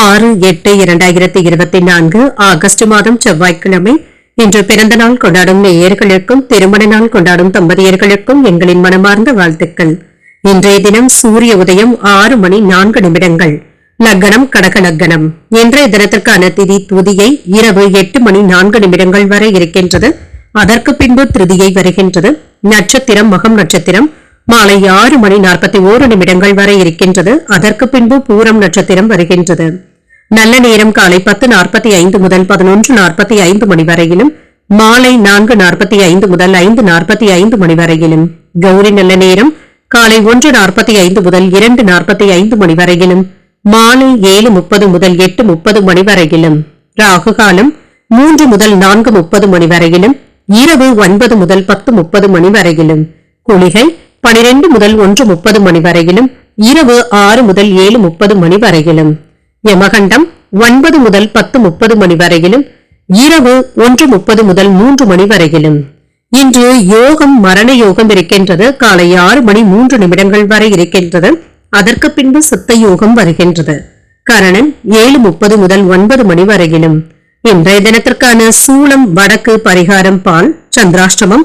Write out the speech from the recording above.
ஆறு எட்டு இரண்டாயிரத்தி இருபத்தி நான்கு ஆகஸ்ட் மாதம் செவ்வாய்க்கிழமை. இன்று பிறந்த நாள் கொண்டாடும் நேயர்களுக்கும் திருமண நாள் கொண்டாடும் தம்பதியர்களுக்கும் எங்களின் மனமார்ந்த வாழ்த்துக்கள். இன்றைய தினம் சூரிய உதயம் ஆறு மணி நான்கு நிமிடங்கள். லக்னம் கடக லக்னம். இன்றைய தினத்திற்கான திதி துதியை இரவு எட்டு மணி நான்கு நிமிடங்கள் வரை இருக்கின்றது. அதற்கு பின்பு திருதியை வருகின்றது. நட்சத்திரம் மகம் நட்சத்திரம். மாலை ஆறு மணி நாற்பத்தி ஓரு நிமிடங்கள் வரை இருக்கின்றது. அதற்கு பின்பு பூரம் நட்சத்திரம் வருகின்றது. நல்ல நேரம் காலை பத்து நாற்பத்தி ஐந்து முதல் பதினொன்று நாற்பத்தி ஐந்து மணி வரையிலும் மாலை நான்கு நாற்பத்தி ஐந்து முதல் ஐந்து நாற்பத்தி ஐந்து மணி வரையிலும் கௌரி நல்ல நேரம் காலை ஒன்று நாற்பத்தி ஐந்து முதல் இரண்டு நாற்பத்தி ஐந்து மணி வரையிலும் மாலை ஏழு முப்பது முதல் எட்டு முப்பது மணி வரையிலும் ராகு காலம் மூன்று முதல் நான்கு முப்பது மணி வரையிலும் இரவு ஒன்பது முதல் பத்து முப்பது மணி வரையிலும் குளிகை பனிரெண்டு முதல் ஒன்று முப்பது மணி வரையிலும் இரவு ஆறு முதல் ஏழு முப்பது மணி வரையிலும். யமகண்டம் ஒன்பது முதல் பத்து முப்பது மணி வரையிலும் இரவு ஒன்று முப்பது முதல் மூன்று மணி வரையிலும். இன்று யோகம் மரண யோகம் இருக்கின்றது. காலை ஆறு மணி மூன்று நிமிடங்கள் வரை இருக்கின்றது. அதற்கு பின்பு சித்த யோகம் வருகின்றது. கரணன் ஏழு முப்பது முதல் ஒன்பது மணி வரையிலும். இன்றைய தினத்திற்கான சூளம் வடக்கு பரிகாரம் பால் சந்திராஷ்டமம்